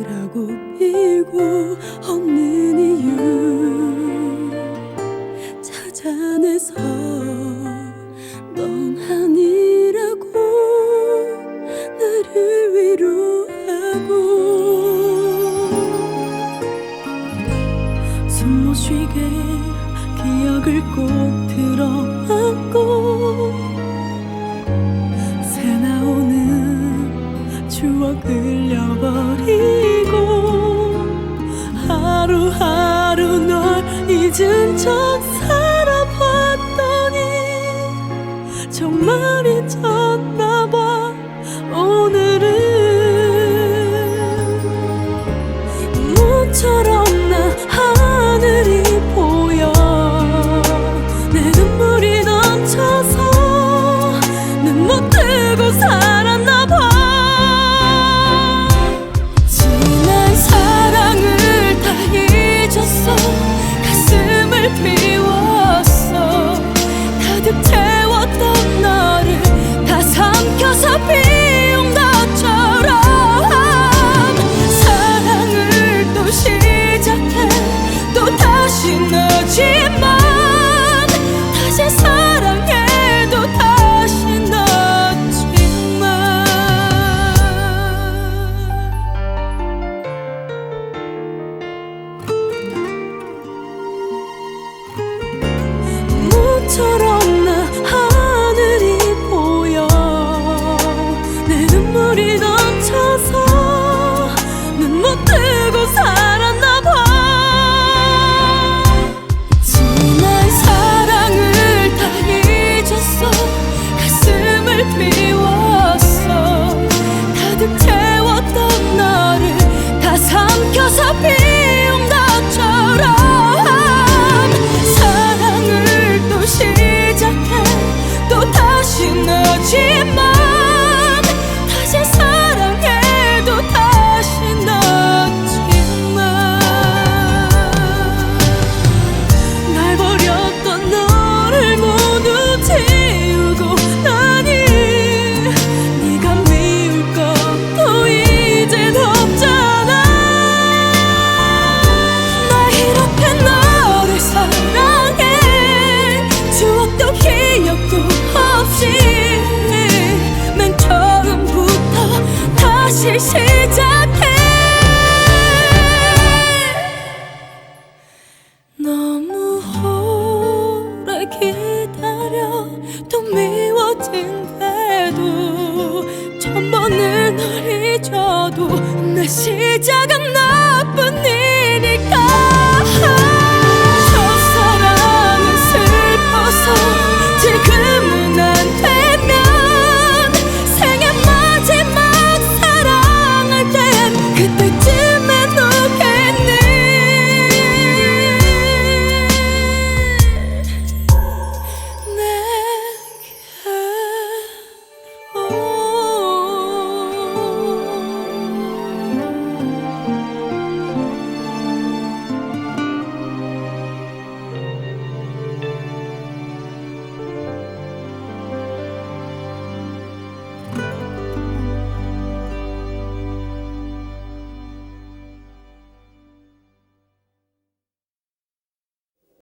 피우라고 빌고 없는 이유. 찾아내서 넌 아니라고 나를 위로하고. 숨 못 쉬게 기억을 꼭 들어안고 새나오는 추억을 心。